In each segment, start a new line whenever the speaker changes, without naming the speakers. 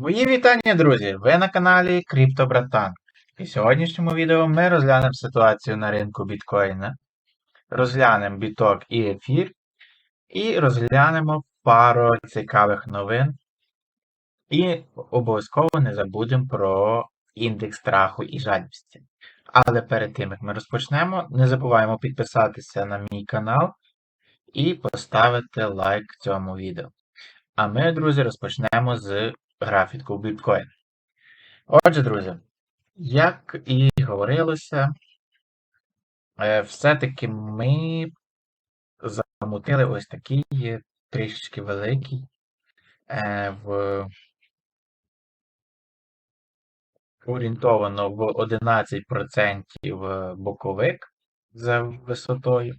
Мої вітання, друзі! Ви на каналі CryptoBratan. І в сьогоднішньому відео ми розглянемо ситуацію на ринку біткоїна, розглянемо біток і ефір, і розглянемо пару цікавих новин. І обов'язково не забудемо про індекс страху і жадібності. Але перед тим, як ми розпочнемо, не забуваємо підписатися на мій канал і поставити лайк цьому відео. А ми, друзі, розпочнемо з графіку біткоін. Отже, друзі, як і говорилося, е, все-таки ми замутили ось такий трішечки великий е, в орієнтовано в 11% боковик за висотою.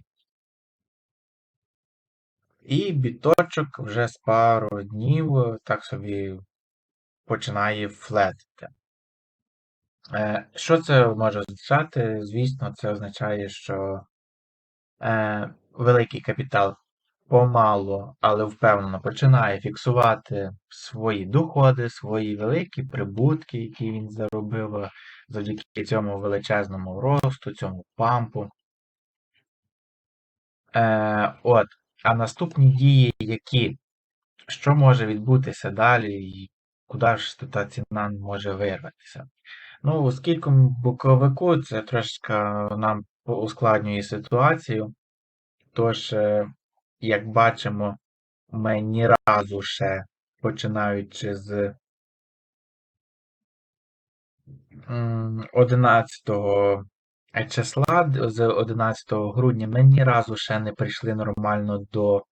І біточок вже з пару днів так собі починає флетити. Е, що це може означати? Звісно, це означає, що е, великий капітал помало, але впевнено починає фіксувати свої доходи, свої великі прибутки, які він заробив завдяки цьому величезному росту, цьому пампу. Е, от. А наступні дії, які, що може відбутися далі, куди ж та ціна може вирватися? Ну, оскільки боковику це трошки нам ускладнює ситуацію. Тож, е, як бачимо, ми ні разу ще починаючи з 11 числа, з 11 грудня, ми ні разу ще не прийшли нормально до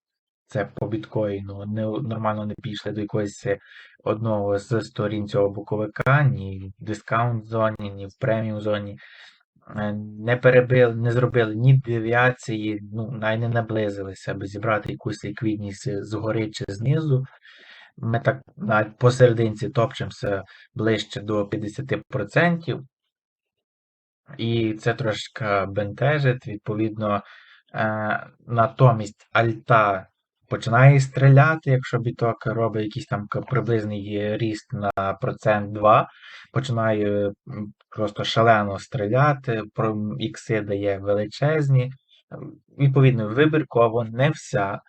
це по біткоїну, не, нормально не пішли до якогось одного з сторін цього боковика, ні в дискаунт зоні, ні в преміум зоні. Е, не перебили, не зробили ні девіації, ну, навіть не наблизилися, аби зібрати якусь ліквідність згори чи знизу. Ми так навіть посерединці топчемося ближче до 50%. І це трошки бентежить. Відповідно, е, натомість альта починає стріляти, якщо біток робить якийсь там приблизний ріст на процент 2, починає просто шалено стріляти, ікси дає величезні. Відповідно, вибірково не вся.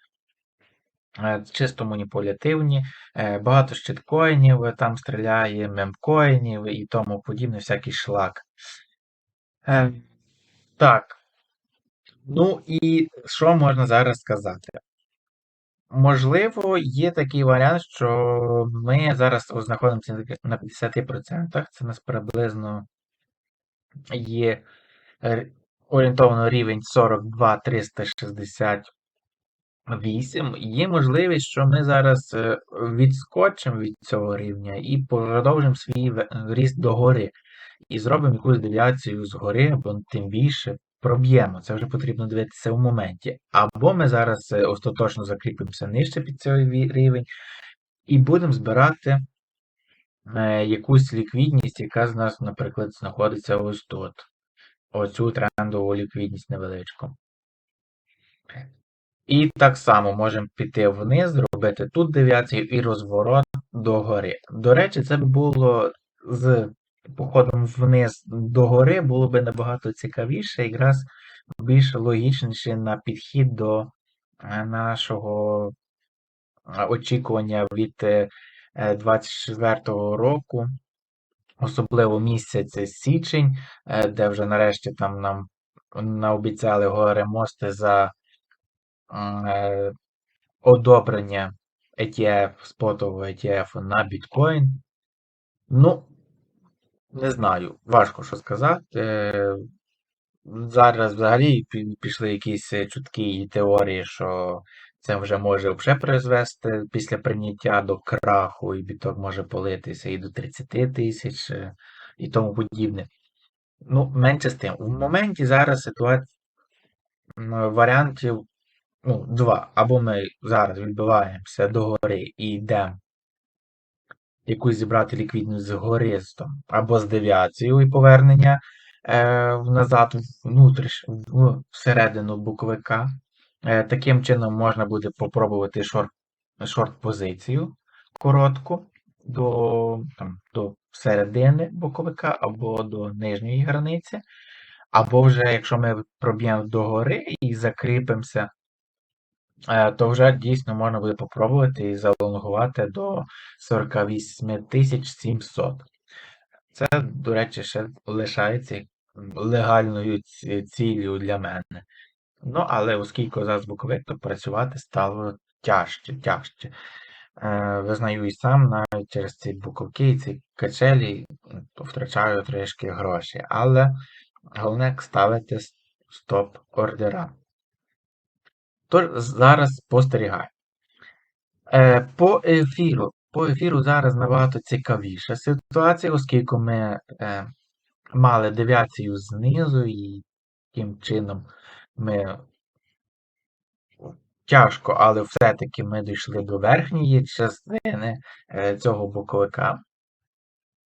Е, чисто маніпулятивні, е, багато щиткоїнів там стріляє, мемкоїнів і тому подібне, всякий шлак. Е, так. Ну і що можна зараз сказати? Можливо, є такий варіант, що ми зараз знаходимося на 50%. Це нас приблизно є орієнтовно рівень 42 368. Є можливість, що ми зараз е, відскочимо від цього рівня і продовжимо свій ріст догори. І зробимо якусь девіацію згори, або тим більше проб'ємо. Це вже потрібно дивитися в моменті. Або ми зараз е, остаточно закріпимося нижче під цей рівень, і будемо збирати е, якусь ліквідність, яка з нас, наприклад, знаходиться ось тут. Оцю трендову ліквідність невеличку. І так само можемо піти вниз, зробити тут девіацію і розворот догори. До речі, це б було з походом вниз до гори було би набагато цікавіше, якраз більш логічніше на підхід до е, нашого е, очікування від 24-го е, року, особливо місяць січень, де вже нарешті там нам наобіцяли горе мости за одобрення ETF, спотового ETF на біткоін. Ну, не знаю, важко що сказати. Е, зараз взагалі пішли якісь е, чутки і теорії, що це вже може вже призвести після прийняття до краху, і біток може политися і до 30 тисяч е, і тому подібне. Ну, менше з тим. В моменті зараз ситуація варіантів ну, два. Або ми зараз відбиваємося до гори і йдемо якусь зібрати ліквідність з гористом або з девіацією і повернення е, назад внутріш, всередину буковика. Е, Таким чином можна буде попробувати шорт, шорт коротку. до, там, до середини боковика або до нижньої границі. Або вже, якщо ми проб'ємо догори і закріпимося, то вже дійсно можна буде попробувати і залонгувати до 48 700. Це, до речі, ще лишається легальною цілею для мене. Ну, але оскільки зараз боковик, то працювати стало тяжче, тяжче. Е, Визнаю і сам, навіть через ці буковки і ці качелі втрачаю трішки гроші. Але головне ставити стоп-ордера. Тож зараз спостерігаю. Е, По ефіру. По ефіру зараз набагато цікавіша ситуація, оскільки ми е, мали девіацію знизу, і таким чином ми тяжко, але все-таки ми дійшли до верхньої частини е, цього боковика.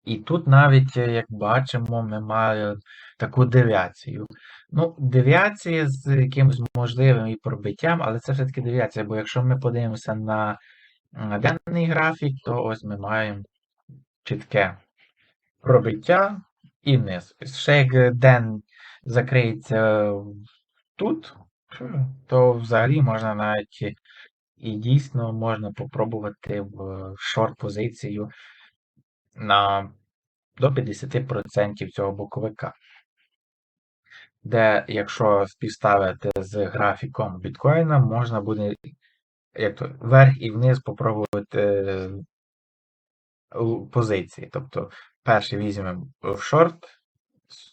І тут навіть, е, як бачимо, ми маємо таку девіацію. Ну, девіація з якимось можливим і пробиттям, але це все-таки девіація, бо якщо ми подивимося на денний графік, то ось ми маємо чітке пробиття і вниз. Ще як день закриється тут, то взагалі можна навіть і дійсно можна попробувати в шорт-позицію на до 50% цього боковика. Де, якщо співставити з графіком біткоїна, можна буде як то, вверх і вниз попробувати позиції. Тобто, перший візьмемо в шорт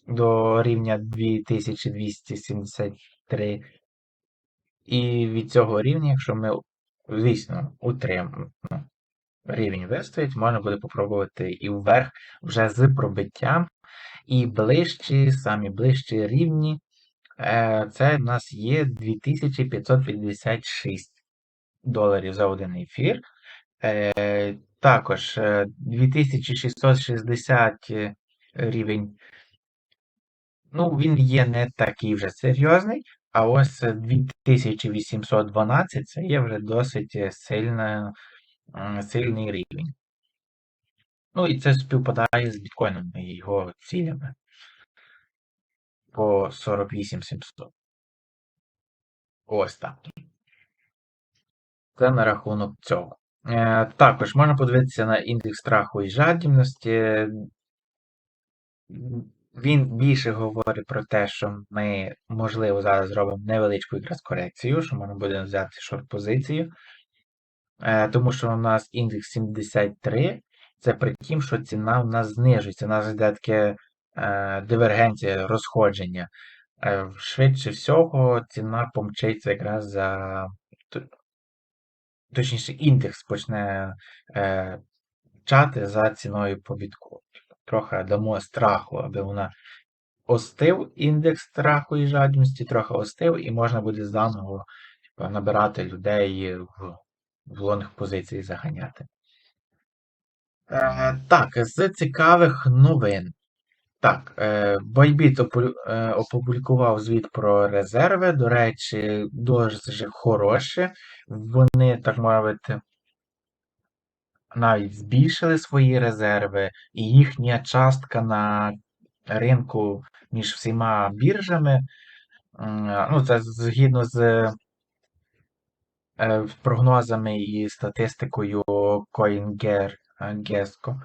до рівня 2273. І від цього рівня, якщо ми, звісно, утримаємо рівень вистоїть, можна буде попробувати і вверх вже з пробиттям. І ближчі, самі ближчі рівні, е, це в нас є 2556 доларів за один ефір. Е, також 2660 е, рівень. Ну, він є не такий вже серйозний, а ось 2812 це є вже досить сильна, сильний рівень. Ну і це співпадає з біткоїном і його цілями по 48700. Ось так. Це на рахунок цього. Е, Також можна подивитися на індекс страху і жадібності. Він більше говорить про те, що ми, можливо, зараз зробимо невеличку якраз корекцію, що можна буде взяти шорт-позицію. Е, Тому що у нас індекс 73, це при тім, що ціна у нас знижується. У нас йде таке е, дивергенція, розходження. Е, Швидше всього, ціна помчиться якраз за точніше, індекс почне чати за ціною побітку. Трохи дамо страху, аби вона остив індекс страху і жадібності, трохи остив, і можна буде заново набирати людей в, в лонг позиції заганяти. Е, так, з цікавих новин. Так, е, Bybit е, опублікував звіт про резерви. До речі, дуже хороші. Вони, так мовити, навіть збільшили свої резерви, і їхня частка на ринку між всіма біржами. Ну, це згідно з прогнозами і статистикою CoinGecko.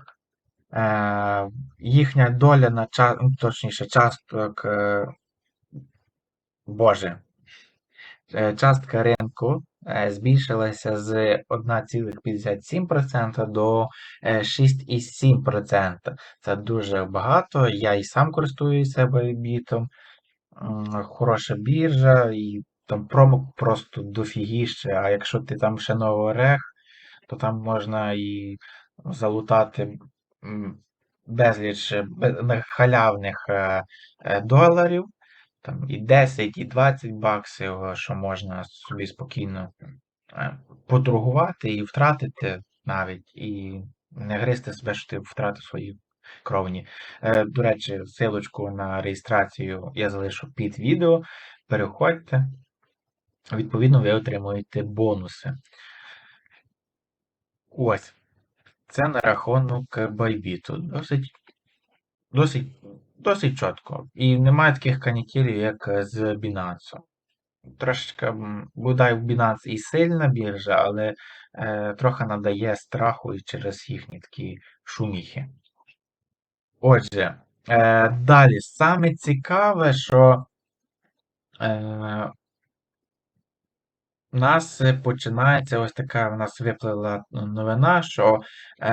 Е, їхня доля на час, ну, точніше, часток, е, Боже, е, частка ринку збільшилася з 1,57% до 6,7%. Це дуже багато. Я і сам користуюся бітом. Хороша біржа, і там промок просто дофігіще. А якщо ти там ще новий орех, то там можна і залутати безліч халявних е, е, доларів, там і 10, і 20 баксів, що можна собі спокійно е, поторгувати і втратити навіть, і не гризти себе, що ти втратив свої кровні. До речі, силочку на реєстрацію я залишу під відео. Переходьте, відповідно, ви отримуєте бонуси. Ось. Це на рахунок Байбіту. Досить, досить, досить чітко. І немає таких канікілів, як з Binance. Трошечки, м, бодай в Binance і сильна біржа, але е, трохи надає страху і через їхні такі шуміхи. Отже, е, далі саме цікаве, що е, у нас починається ось така, в нас виплила новина, що е,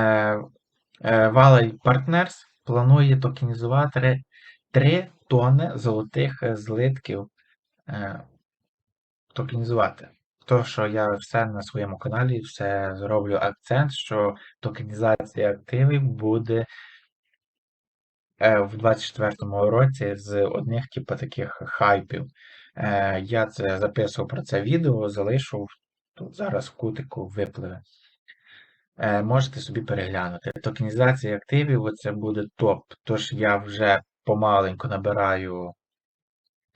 е, Valley Partners планує токенізувати 3 тонни золотих злитків е, токенізувати. То, що я все на своєму каналі все зроблю акцент, що токенізація активів буде е, в 24-му році з одних типу таких хайпів. Е, Я це записував про це відео, залишу тут зараз в кутику випливе. Е, Можете собі переглянути. Токенізація активів оце буде топ. Тож я вже помаленьку набираю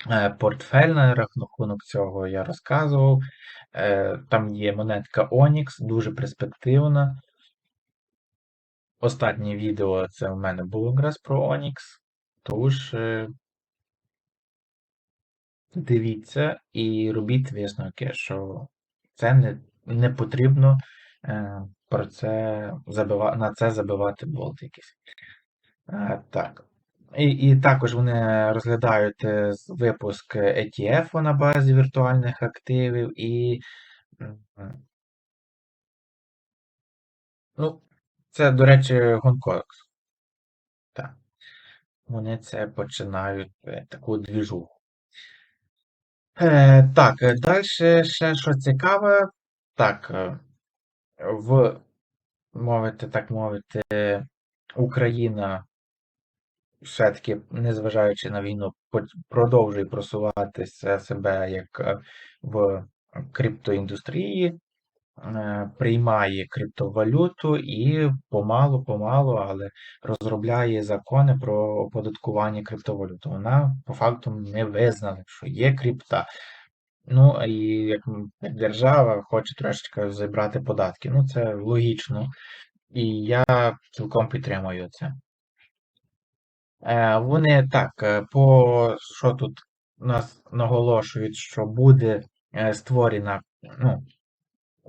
е, портфель на рахунок цього, я розказував. Там є монетка Onyx, дуже перспективна. Останнє відео це в мене було якраз про Onyx. Тож дивіться і робіть висновки, що це не, не потрібно е, про це забива, на це забивати болт якийсь. Е, так. І, і також вони розглядають е, випуск ETF на базі віртуальних активів і. Ну, це, до речі, Гонконг. Так. Вони це починають е, таку двіжуху. Е, так, далі ще що цікаве. Так, е, в, мовити, так мовити, Україна все-таки, незважаючи на війну, продовжує просуватися себе як е, в криптоіндустрії, е, приймає криптовалюту і помалу-помалу, але розробляє закони про оподаткування криптовалюти. Вона по факту не визнала, що є крипта. Ну, і як, держава хоче трошечки забрати податки. Ну, це логічно. І я цілком підтримую це. Е, Вони так, е, по що тут нас наголошують, що буде е, створена, ну,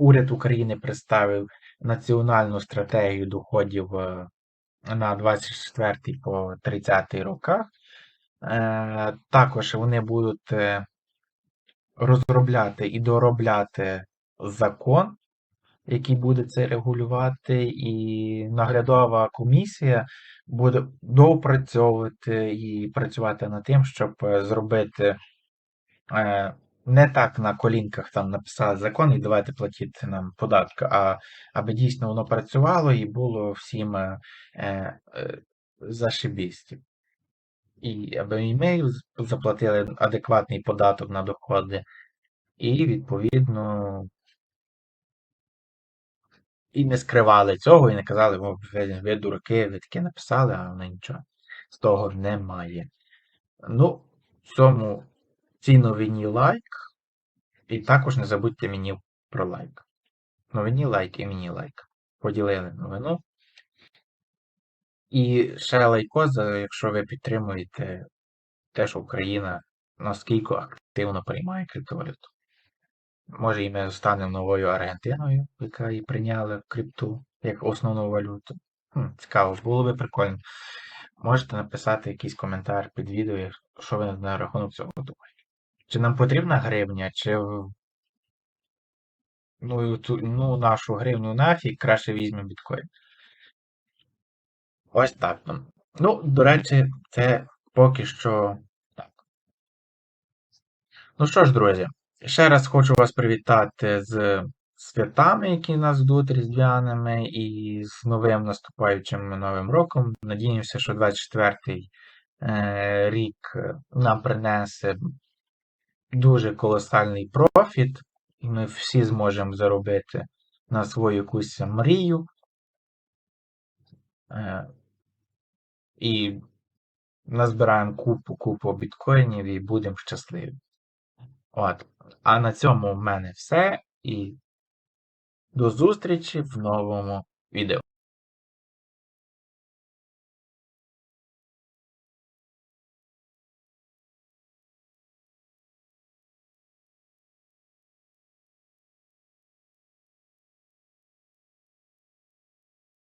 уряд України представив національну стратегію доходів е, на 24 по 30 роках. Е, Також вони будуть е, розробляти і доробляти закон, який буде це регулювати, і наглядова комісія буде доопрацьовувати і працювати над тим, щоб зробити не так на колінках там написали закон і давайте платити нам податки, а аби дійсно воно працювало і було всім е, е, зашибісті. І аби і ми заплатили адекватний податок на доходи, і відповідно і не скривали цього, і не казали, о, ви, ви дураки, ви таке написали, а воно нічого. З того немає. Ну, в цьому цій новині лайк. І також не забудьте мені про лайк. Новині лайк і мені лайк. Поділили новину. І ще лайкос, якщо ви підтримуєте те, що Україна наскільки активно приймає криптовалюту. Може, і ми станемо новою Аргентиною, яка і прийняла крипту як основну валюту. Хм, Цікаво, було би прикольно. Можете написати якийсь коментар під відео, що ви на рахунок цього думаєте. Чи нам потрібна гривня, чи ну, ту, ну, нашу гривню нафіг краще візьмемо біткоін. Ось так. Ну, до речі, це поки що так. Ну що ж, друзі, ще раз хочу вас привітати з святами, які нас ждуть різдвяними, і з новим наступаючим новим роком. Надіємося, що 24-й е, рік нам принесе дуже колосальний профіт, і ми всі зможемо заробити на свою якусь мрію. Е, і назбираємо купу-купу біткоїнів і будемо щасливі. От. А на цьому в мене все. І до зустрічі в новому відео.